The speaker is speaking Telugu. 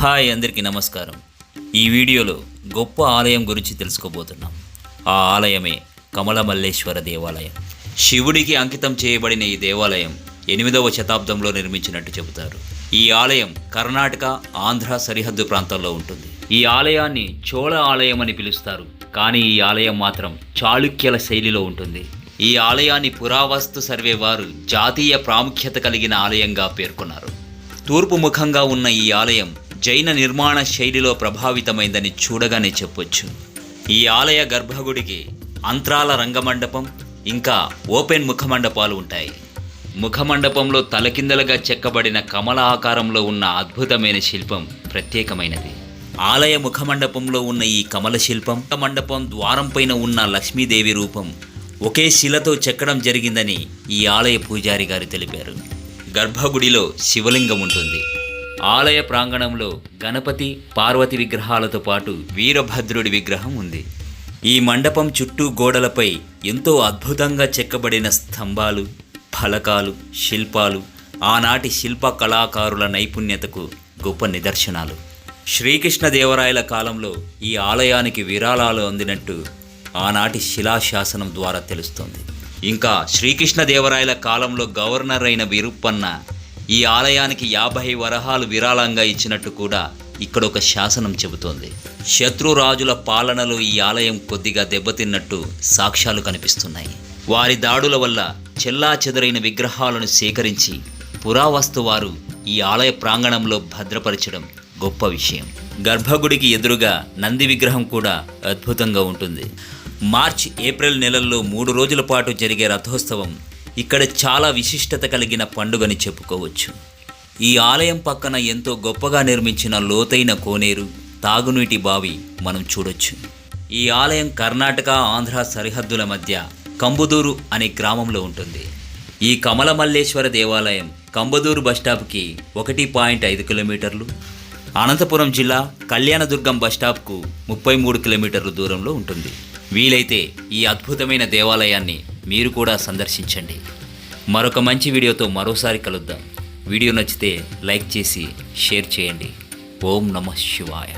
హాయ్ అందరికీ నమస్కారం. ఈ వీడియోలో గొప్ప ఆలయం గురించి తెలుసుకోబోతున్నాం. ఆ ఆలయమే కమలమల్లేశ్వర దేవాలయం. శివుడికి అంకితం చేయబడిన ఈ దేవాలయం ఎనిమిదవ శతాబ్దంలో నిర్మించినట్టు చెబుతారు. ఈ ఆలయం కర్ణాటక ఆంధ్ర సరిహద్దు ప్రాంతంలో ఉంటుంది. ఈ ఆలయాన్ని చోళ ఆలయం అని పిలుస్తారు. కానీ ఈ ఆలయం మాత్రం చాళుక్యుల శైలిలో ఉంటుంది. ఈ ఆలయాన్ని పురావస్తు సర్వే వారు జాతీయ ప్రాముఖ్యత కలిగిన ఆలయంగా పేర్కొన్నారు. తూర్పు ముఖంగా ఉన్న ఈ ఆలయం జైన నిర్మాణ శైలిలో ప్రభావితమైందని చూడగానే చెప్పొచ్చు. ఈ ఆలయ గర్భగుడికి అంత్రాల రంగమండపం ఇంకా ఓపెన్ ముఖమండపాలు ఉంటాయి. ముఖమండపంలో తలకిందలుగా చెక్కబడిన కమల ఆకారంలో ఉన్న అద్భుతమైన శిల్పం ప్రత్యేకమైనది. ఆలయ ముఖమండపంలో ఉన్న ఈ కమల శిల్పం మండపం ద్వారం పైన ఉన్న లక్ష్మీదేవి రూపం ఒకే శిలతో చెక్కడం జరిగిందని ఈ ఆలయ పూజారి గారు తెలిపారు. గర్భగుడిలో శివలింగం ఉంటుంది. ఆలయ ప్రాంగణంలో గణపతి పార్వతి విగ్రహాలతో పాటు వీరభద్రుడి విగ్రహం ఉంది. ఈ మండపం చుట్టూ గోడలపై ఎంతో అద్భుతంగా చెక్కబడిన స్తంభాలు ఫలకాలు శిల్పాలు ఆనాటి శిల్ప కళాకారుల నైపుణ్యతకు గొప్ప నిదర్శనాలు. శ్రీకృష్ణదేవరాయల కాలంలో ఈ ఆలయానికి విరాళాలు అందినట్టు ఆనాటి శిలాశాసనం ద్వారా తెలుస్తోంది. ఇంకా శ్రీకృష్ణదేవరాయల కాలంలో గవర్నర్ అయిన విరుప్పన్న ఈ ఆలయానికి యాభై వరహాలు విరాళంగా ఇచ్చినట్టు కూడా ఇక్కడ ఒక శాసనం చెబుతోంది. శత్రురాజుల పాలనలో ఈ ఆలయం కొద్దిగా దెబ్బతిన్నట్టు సాక్ష్యాలు కనిపిస్తున్నాయి. వారి దాడుల వల్ల చెల్లా చెదరైన విగ్రహాలను సేకరించి పురావస్తు వారు ఈ ఆలయ ప్రాంగణంలో భద్రపరచడం గొప్ప విషయం. గర్భగుడికి ఎదురుగా నంది విగ్రహం కూడా అద్భుతంగా ఉంటుంది. మార్చ్ ఏప్రిల్ నెలల్లో మూడు రోజుల పాటు జరిగే రథోత్సవం ఇక్కడ చాలా విశిష్టత కలిగిన పండుగని చెప్పుకోవచ్చు. ఈ ఆలయం పక్కన ఎంతో గొప్పగా నిర్మించిన లోతైన కోనేరు తాగునీటి బావి మనం చూడొచ్చు. ఈ ఆలయం కర్ణాటక ఆంధ్ర సరిహద్దుల మధ్య కంబుదూరు అనే గ్రామంలో ఉంటుంది. ఈ కమలమల్లేశ్వర దేవాలయం కంబదూరు బస్టాప్కి ఒకటి పాయింట్ ఐదు కిలోమీటర్లు అనంతపురం జిల్లా కళ్యాణదుర్గం బస్టాప్కు ముప్పై మూడు కిలోమీటర్ల దూరంలో ఉంటుంది. వీలైతే ఈ అద్భుతమైన దేవాలయాన్ని మీరు కూడా సందర్శించండి. మరొక మంచి వీడియోతో మరోసారి కలుద్దాం. వీడియో నచ్చితే లైక్ చేసి షేర్ చేయండి. ఓం నమ శివాయ.